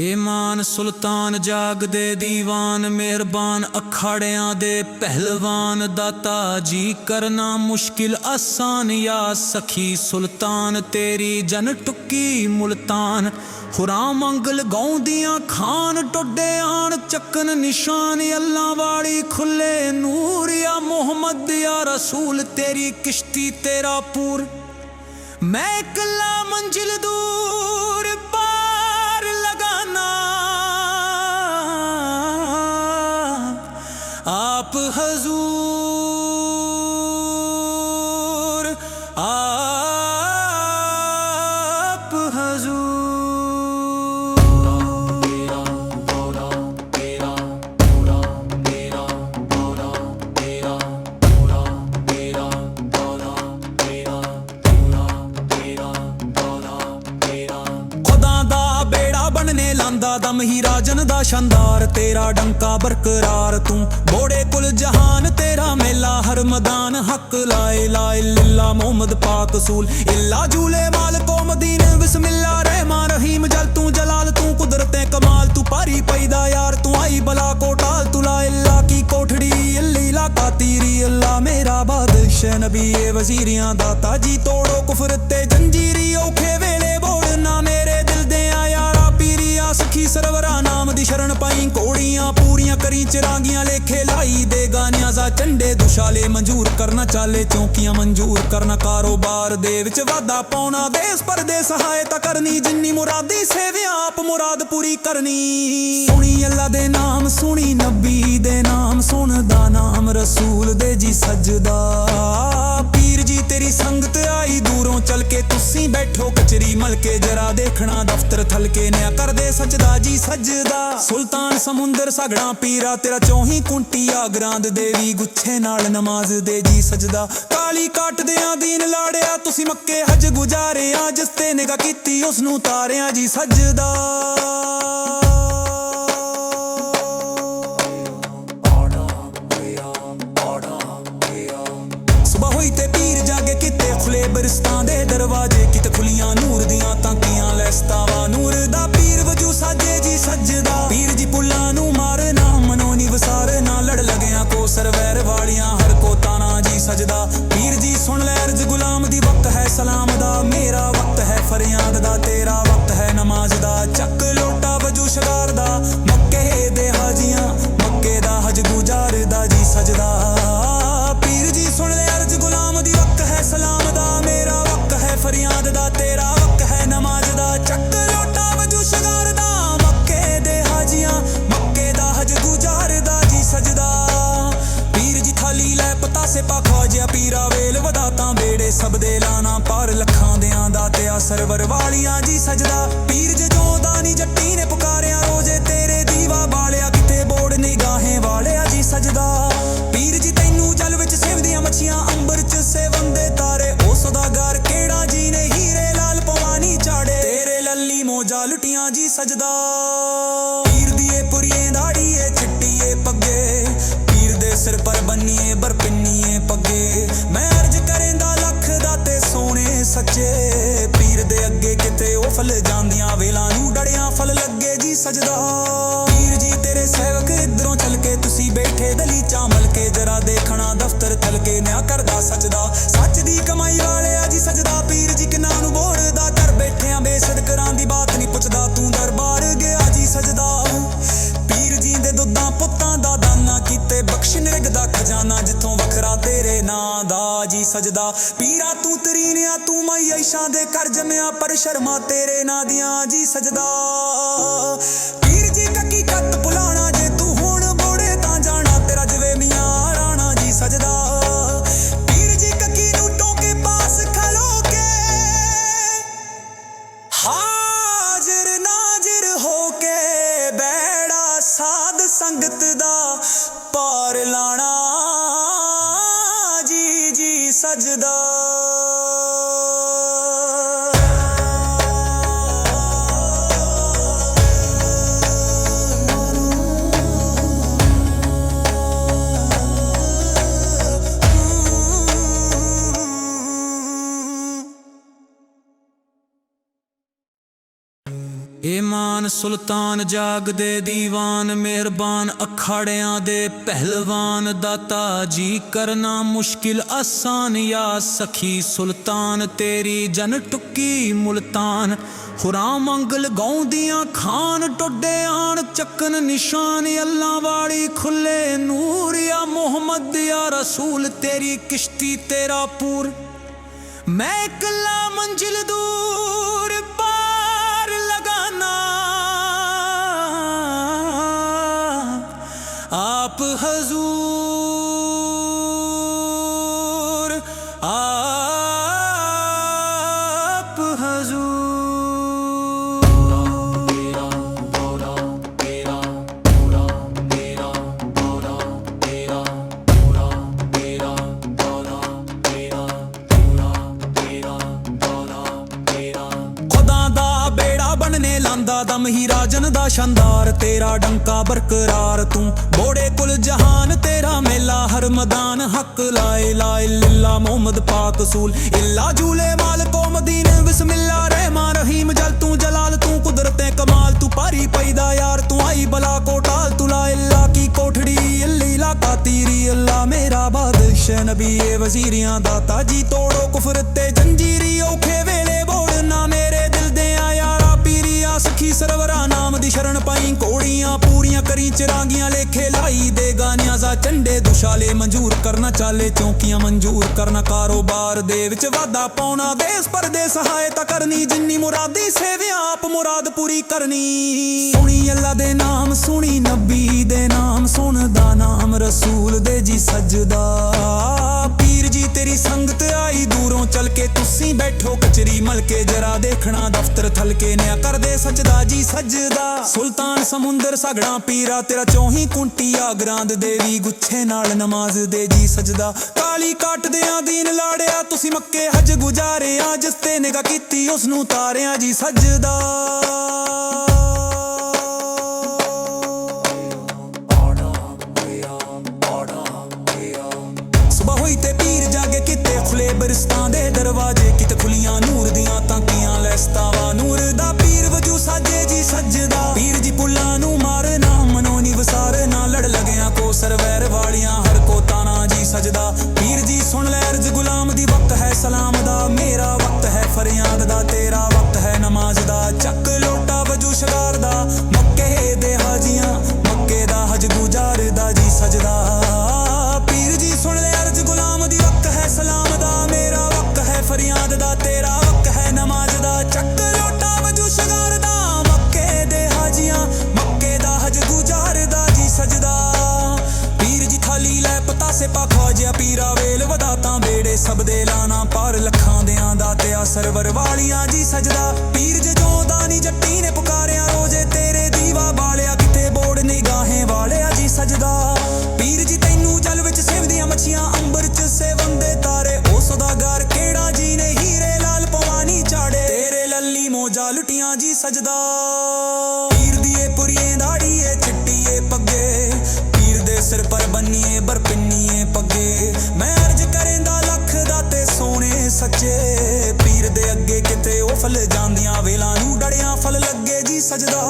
ਈਮਾਨ ਸੁਲਤਾਨ ਜਾਗਦੇ ਦੀਵਾਨ, ਮਿਹਰਬਾਨ ਅਖਾੜਿਆਂ ਦੇ ਪਹਿਲਵਾਨ, ਦਾਤਾ ਜੀ ਕਰਨਾ ਮੁਸ਼ਕਿਲ ਆਸਾਨ, ਯਾ ਸਖੀ ਸੁਲਤਾਨ ਤੇਰੀ ਜਨ ਟੁੱਕੀ ਮੁਲਤਾਨ। ਹੁਰਾਂ ਮੰਗਲ ਗਾਉਂਦੀਆਂ ਖਾਨ, ਟੁੱਡੇ ਆਣ ਚੱਕਨ ਨਿਸ਼ਾਨ, ਅੱਲਾ ਵਾਲੀ ਖੁੱਲੇ ਨੂਰ, ਯਾ ਮੁਹੰਮਦ, ਯਾ ਰਸੂਲ ਤੇਰੀ ਕਿਸ਼ਤੀ ਤੇਰਾ ਪੂਰ। ਮੈਂ ਇਕੱਲਾ ਮੰਜ਼ਿਲ ਦੂਰ ਬਣਨੇ ਦਮ ਹੀ ਰਾਜਨ ਦਾ ਸ਼ਾਨਦਾਰ, ਤੇਰਾ ਡੰਕਾ ਬਰਕਰਾਰ। ਤੂੰ ਬੋੜੇ ਕੁਲ ਜਹਾਨ, ਤੇਰਾ ਮੇਲਾ ਹਰ ਮੈਦਾਨ ਹੱਕ ਲਾਏ ਲਾਏ ਲਿਲਾ ਮੁਹੰਮਦ ਪਾਕ ਰਸੂਲ ਇਲਾ ਜੂਲੇ ਮਾਲਕੋ ਮਦੀਨ ਬਿਸਮਿਲ੍ਲਾ ਰਹਿਮਾਨ ਰਹੀਮ। ਜਲ ਤੂੰ ਜਲਾਲ, ਤੂੰ ਕੁਦਰਤੇ ਕਮਾਲ। ਤੂੰ ਪਾਰੀ ਪੈਦਾ ਯਾਰ, ਤੂੰ ਆਈ ਬਲਾ ਕੋਟਾਲ। ਤੂੰ ਲਾ ਇਲਾ ਕੀ ਕੋਠੜੀ ਅੱਲੀ ਲਾ ਕਾਤੀਰੀ ਅੱਲਾ ਮੇਰਾ ਬਾਦਸ਼ਾਹ ਨਬੀ ਏ ਵਜ਼ੀਰੀਆਂ ਦਾ ਤਾਜੀ ਤੋੜੋ। ਕੁਫਰ ਤੇ ਜੰਜੀਰੀ ਔਖੇ ਵੇਲੇ ਬੋੜ ਮੇਰੇ ਦਿਲ ਦੇ ਆ ਯਾਰਾ ਪੀਰੀਆ ਸਖੀ ਸਰਵਰਾ ਨਾਮ ਦੀ ਸ਼ਰਨ ਪਾਈ ਕੋੜੀਆਂ ਪੂਰੀਆਂ ਕਰੀ, ਚਰਾਂਗੀਆਂ ਲੇਖੇ ਲਾਈ ਦੇ ਗਾਨਿਆਂ za ਚੰਡੇ ਦੁਸ਼ਾਲੇ ਮਨਜ਼ੂਰ ਕਰਨਾ ਚਾਲੇ, ਚੌਕੀਆਂ ਮਨਜ਼ੂਰ ਕਰਨਾ ਕਾਰੋਬਾਰ ਦੇ ਵਿੱਚ ਵਾਧਾ ਪਾਉਣਾ, ਦੇਸ ਪਰਦੇ ਸਹਾਇਤਾ ਕਰਨੀ, ਜਿੰਨੀ ਮੁਰਾਦੀ ਸੇਵਿਆ ਆਪ ਮੁਰਾਦ ਪੂਰੀ ਕਰਨੀ। ਸੁਣੀ ਅੱਲਾ ਦੇ ਨਾਮ, ਸੁਣੀ ਨਬੀ ਦੇ ਨਾਮ, ਸੁਣਦਾ ਨਾਮ ਰਸੂਲ ਦੇ ਜੀ ਸਜਦਾ। ਪੀਰ ਜੀ ਤੇਰੀ ਸੰਗ ਕੇ ਬੈਠੋ ਕਚਰੀ ਮਲਕੇ ਜਰਾ ਦੇਖਣਾ ਦਫ਼ਤਰ ਥਲਕੇ ਨਿਆ ਕਰਦੇ ਸਜਦਾ ਜੀ ਸਜਦਾ। ਸੁਲਤਾਨ ਸਮੁੰਦਰ ਸਗੜਾ ਪੀਰਾ, ਤੇਰਾ ਚੌਹੀ ਕੁੰਟੀ ਆਗਰਾਂਦ ਦੇਵੀ ਗੁੱਛੇ ਨਾਲ ਨਮਾਜ਼ ਦੇ ਜੀ ਸਜਦਾ। ਕਾਲੀ ਕੱਟਦਿਆਂ ਦੀਨ ਲਾੜਿਆ, ਤੁਸੀਂ ਮੱਕੇ ਹਜ ਗੁਜ਼ਾਰਿਆ ਜਿਸ ਤੇ ਨਿਗਾ ਕੀਤੀ ਉਸ ਨੂੰ ਤਾਰਿਆ ਜੀ ਸਜਦਾ। ਸੁਬਹ ਹੋਈ ਤੇ ਪੀਰ ਜਾਗੇ ਕਿਤੇ ਖੁਲੇ ਬਰਸਤਾਂ ਦੇ ਦਰਵਾਜ਼ੇ ਸੇ ਪਾ ਪੀਰਾ ਵੇਲ ਵਧਾਤਾਂ ਬੇੜੇ ਸਭ ਦੇ ਲਾਣਾ ਪਾਰ ਲੱਖਾਂ ਦਿਆਂ ਦਾ ਤੇ ਆ ਸਰਵਰ ਵਾਲੀਆਂ ਜੀ ਸਜਦਾ। ਪੀਰ ਜੇ ਜੋਦਾ ਨੀ ਜੱਟੀ ਨੇ ਪੁਕਾਰਿਆ ਰੋਜ਼ੇ ਤੇਰੇ ਦੀਵਾ ਬਾਲਿਆ, ਕਿਤੇ ਬੋੜ ਨਿਗਾਹੇ ਵਾਲਿਆ ਜੀ ਸਜਦਾ। ਪੀਰ ਜੀ ਤੈਨੂੰ ਜਲ ਵਿੱਚ ਸੇਵਦੀਆਂ ਮੱਛੀਆਂ, ਅੰਬਰ ਚ ਸੇਵੰਦੇ ਤਾਰੇ। ਉਹ ਸਦਾਗਰ ਕਿਹੜਾ ਜੀ ਨੇ ਹੀਰੇ ਲਾਲ ਪਵਾਨੀ ਚਾੜੇ। ਤੇਰੇ ਲੱਲੀ ਮੋਜਾ ਲੁਟੀਆਂ ਜੀ ਸਜਦਾ। ਪੀਰ ਦੇ ਅੱਗੇ ਕਿਤੇ ਉਹ ਫਲ ਜਾਂਦੀਆਂ, ਵੇਲਾਂ ਨੂੰ ਡੜਿਆਂ ਫਲ ਲੱਗੇ ਜੀ ਸਜਦਾ। ਪੀਰ ਜੀ, ਤੇਰੇ ਸੇਵਕ ਇਧਰੋਂ ਚੱਲ ਕੇ ਤੁਸੀਂ ਬੈਠੇ ਦਲੀਚਾ ਮਲ ਕੇ ਜਰਾ ਦੇਖਣਾ, ਦਫ਼ਤਰ ਥਲ ਕੇ ਨਿਆ ਕਰਦਾ ਸੱਚਦਾ ਸੱਚ ਦੀ ਕਮਾਈ ਵਾਲਿਆ ਜੀ ਸਜਦਾ, ਪੀਰ ਜੀ ਕਿਨਾਂ ਨੂੰ ਬੋੜਦਾ ਕਰ ਬੈਠਿਆਂ ਬੇਸਦਕਰਾਂ ਦੀ ਬਾਤ ਨਹੀਂ ਪੁੱਛਦਾ, ਤੂੰ ਦਰਬਾਰ ਗਿਆ ਜੀ ਸਜਦਾ। ਪੀਰ ਜੀ ਦੇ ਦੁੱਧਾਂ ਪੁੱਤਾਂ ਦਾ ਦਾਨਾ ਕੀਤੇ ਬਖਸ਼ ਨਿਰਗ ਦਾ ਨਾਂ ਜੀ ਸਜਦਾ। ਪੀਰਾ ਤੂੰ ਤਰੀਨਿਆ, ਤੂੰ ਮਈ ਐਸ਼ਾਂ ਦੇ ਕਰ ਜਮਿਆ, ਪਰ ਸ਼ਰਮਾ ਤੇਰੇ ਨਾਂ ਦੀਆਂ ਜੀ ਸਜਦਾ। ਪੀਰ ਜੀ ਕੱਕੀ ਦੀਵਾਨ ਸੁਲਤਾਨ ਜਾਗਦੇ ਦੀਵਾਨ, ਮਿਹਰਬਾਨ ਅਖਾੜਿਆਂ ਦੇ ਪਹਿਲਵਾਨ, ਦਾਤਾ ਜੀ ਕਰਨਾ ਮੁਸ਼ਕਿਲ ਆਸਾਨ, ਯਾ ਸਖੀ ਸੁਲਤਾਨ ਤੇਰੀ ਜਨ ਟੁੱਕੀ ਮੁਲਤਾਨ। ਹੁਰਾਂ ਮੰਗਲ ਗਾਉਂਦੀਆਂ ਖਾਨ, ਟੁੱਡੇ ਆਣ ਚੱਕਨ ਨਿਸ਼ਾਨ, ਅੱਲਾ ਵਾਲੀ ਖੁੱਲੇ ਨੂਰ, ਯਾ ਮੁਹੰਮਦ, ਯਾ ਰਸੂਲ ਤੇਰੀ ਕਿਸ਼ਤੀ ਤੇਰਾ ਪੂਰ। ਮੈਂ ਕੱਲਾ ਮੰਜ਼ਿਲ ਦੂਰ ਬਣਨੇ ਦਮ ਹੀ ਰਾਜਨ ਦਾ ਸ਼ਾਨਦਾਰ, ਤੇਰਾ ਡੰਕਾ ਬਰਕਰਾਰ। ਤੂੰ ਬੋੜੇ ਕੁਲ ਜਹਾਨ, ਤੇਰਾ ਮੇਲਾ ਹਰ ਮੈਦਾਨ ਹੱਕ ਲਾਏ ਲਾਇ ਲਿਲਾ ਮੁਹੰਮਦ ਪਾਕ ਸੂਲ। ਇਲਾ ਜੂਲੇ ਮਾਲਕੋ ਮਦੀਨੇ ਬਿਸਮਿਲ੍ਲਾ ਰਹਿਮਾਨ ਰਹੀਮ। ਜਲ ਤੂੰ ਜਲਾਲ, ਤੂੰ ਕੁਦਰਤੇ ਕਮਾਲ। ਤੂੰ ਪਾਰੀ ਪੈਦਾ ਯਾਰ, ਤੂੰ ਆਈ ਬਲਾ ਕੋਟਾਲ। ਤੂੰ ਲਾ ਇਲਾ ਕੀ ਕੋਠੜੀ, ਇੱਲੀ ਲਾ ਕਾਤੀਰੀ ਅੱਲਾ ਮੇਰਾ ਬਾਦਸ਼ਾਹ, ਨਬੀ ਏ ਵਜ਼ੀਰੀਆਂ ਦਾ ਤਾਜੀ ਤੋੜੋ। ਕੁਫਰ ਤੇ ਜੰਜੀਰੀ, ਔਖੇ ਵੇਲੇ ਬੋੜ ਮੇਰੇ ਦਿਲ ਪੀਰੀਆ ਸਖੀ ਸਰਵਰਾ ਨਾਮ ਦੀ ਸ਼ਰਨ ਪਾਈ, ਕੋੜੀਆਂ ਪੂਰੀਆਂ ਕਰੀ, ਚਰਾਂਗੀਆਂ ਲੇਖੇ ਲਾਈ ਦੇ ਗਾਨਿਆਂ za ਚੰਡੇ ਦੁਸ਼ਾਲੇ ਮਨਜ਼ੂਰ ਕਰਨਾ ਚਾਲੇ, ਚੌਕੀਆਂ ਮਨਜ਼ੂਰ ਕਰਨਾ ਕਾਰੋਬਾਰ ਦੇ ਵਿੱਚ ਵਾਧਾ ਪਾਉਣਾ, ਦੇਸ ਪਰਦੇਸ ਸਹਾਇਤਾ ਕਰਨੀ, ਜਿੰਨੀ ਮੁਰਾਦੀ ਸੇਵਿਆਂ ਆਪ ਮੁਰਾਦ ਪੂਰੀ ਕਰਨੀ। ਸੁਣੀ ਅੱਲਾ ਦੇ ਨਾਮ, ਸੁਣੀ ਨਬੀ ਦੇ ਨਾਮ, ਸੁਣਦਾ ਨਾਮ, ਰਸੂਲ ਦੇ ਜੀ ਸਜਦਾ। ਮਲਕੇ ਜਰਾ ਦੇਖਣਾ, ਦਫ਼ਤਰ ਥਲਕੇ ਨਿਆ ਕਰਦੇ ਸਜਦਾ ਜੀ ਸਜਦਾ। ਸੁਲਤਾਨ ਸਮੁੰਦਰ ਸਗੜਾ ਪੀਰਾ, ਤੇਰਾ ਚੌਹੀ ਕੁੰਟੀ ਗਰਾਂਦ ਦੇਵੀ ਗੁੱਛੇ ਨਾਲ ਨਮਾਜ਼ ਦੇ ਜੀ ਸਜਦਾ। ਕਾਲੀ ਕੱਟਦਿਆਂ ਦੀਨ ਲਾੜਿਆ, ਤੁਸੀਂ ਮੱਕੇ ਹਜ ਗੁਜ਼ਾਰਿਆ, ਜਿਸ ਤੇ ਨਿਗਾ ਕੀਤੀ ਉਸ ਨੂੰ ਤਾਰਿਆਂ ਜੀ ਸਜਦਾ। ਹੋਈ ਤੇ ਪੀਰ ਜਾਗੇ ਕਿਤੇ ਖੁਲੇ ਬਰਸਤਾਂ ਦੇ ਦਰਵਾਜ਼ੇ, ਕਿਤੇ ਖੁਲੀਆਂ ਨੂੰ ਸਭ ਦੇ ਲਾਣਾ ਪਾਰ ਲੱਖਾਂ ਦਿਆਂ ਦਾ ਤੇ ਆ ਸਰਵਰ ਵਾਲੀਆਂ ਜੀ ਸਜਦਾ। ਪੀਰ ਜਦੋਂ ਦਾਨੀ ਜੱਟੀ ਨੇ ਪੁਕਾਰਿਆ ਰੋਜੇ ਤੇਰੇ ਦੀਵਾ ਬਾਲਿਆ। ਕਿਤੇ ਬੋੜ ਨਿਗਾਹੇ ਵਾਲਿਆ ਜੀ ਸਜਦਾ। ਪੀਰ ਜੀ ਤੈਨੂੰ ਜਲ ਵਿੱਚ ਸੇਵਦੀਆਂ ਮੱਛੀਆਂ, ਅੰਬਰ ਚ ਸੇਵੰਦੇ ਤਾਰੇ। ਉਹ ਸੌਦਾਗਰ ਕਿਹੜਾ ਜੀ ਨੇ ਹੀਰੇ ਲਾਲ ਪਵਾਨੀ ਚਾੜੇ। ਤੇਰੇ ਲੱਲੀ ਮੋਜਾ ਲੁਟੀਆਂ ਜੀ ਸਜਦਾ। ਸੋਹਣੇ ਪੀਰ ਦੇ ਅੱਗੇ ਕਿਤੇ ਉਹ ਫਲ ਜਾਂਦੀਆਂ ਵੇਲਾਂ ਨੂੰ ਡੜਿਆਂ ਫਲ ਲੱਗੇ ਜੀ ਸਜਦਾ।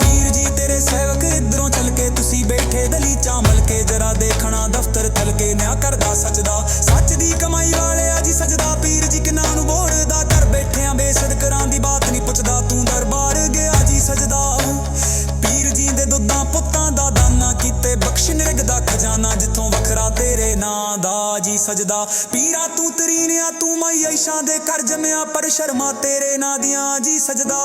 ਪੀਰ ਜੀ, ਤੇਰੇ ਸੇਵਕ ਇਧਰੋਂ ਚੱਲ ਕੇ ਤੁਸੀਂ ਬੈਠੇ ਦਲੀ ਚਾਮਲ ਕੇ ਜਰਾ ਦੇਖਣਾ ਦਫ਼ਤਰ ਤਲ ਕੇ ਨਿਆ ਕਰਦਾ ਸੱਚਦਾ ਸੱਚ ਦੀ ਕਮਾਈ ਵਾਲਿਆ ਜੀ ਸਜਦਾ, ਪੀਰ ਜੀ ਕਿਨਾਂ ਨੂੰ ਬੋੜਦਾ ਕਰ ਬੈਠਿਆਂ ਬੇਸਦਕਰਾਂ ਦੀ ਬਾਤ ਨਹੀਂ ਪੁੱਛਦਾ, ਤੂੰ ਦਰਬਾਰ ਗਿਆ ਜੀ ਸਜਦਾ। ਪੀਰ ਜੀ ਦੇ ਦੁੱਧਾਂ ਪੁੱਤਾਂ ਦਾ ਦਾਨਾ ਕੀਤੇ ਬਖਸ਼ ਨਿਰਗ ਦਾ ਖਜ਼ਾਨਾ, ਜਿੱਥੋਂ ਵੱਖਰਾ ਤੇਰੇ ਨਾਂ ਦਾ ਜੀ ਸਜਦਾ। ਪੀਰਾ ਤੂੰ ਤਰੀਨਿਆ, ਤੂੰ ਮਈ ਐਸ਼ਾਂ ਦੇ ਕਰ ਜਮਿਆ ਪਰ ਸ਼ਰਮਾ ਤੇਰੇ ਨਾਂ ਦੀਆਂ ਜੀ ਸਜਦਾ।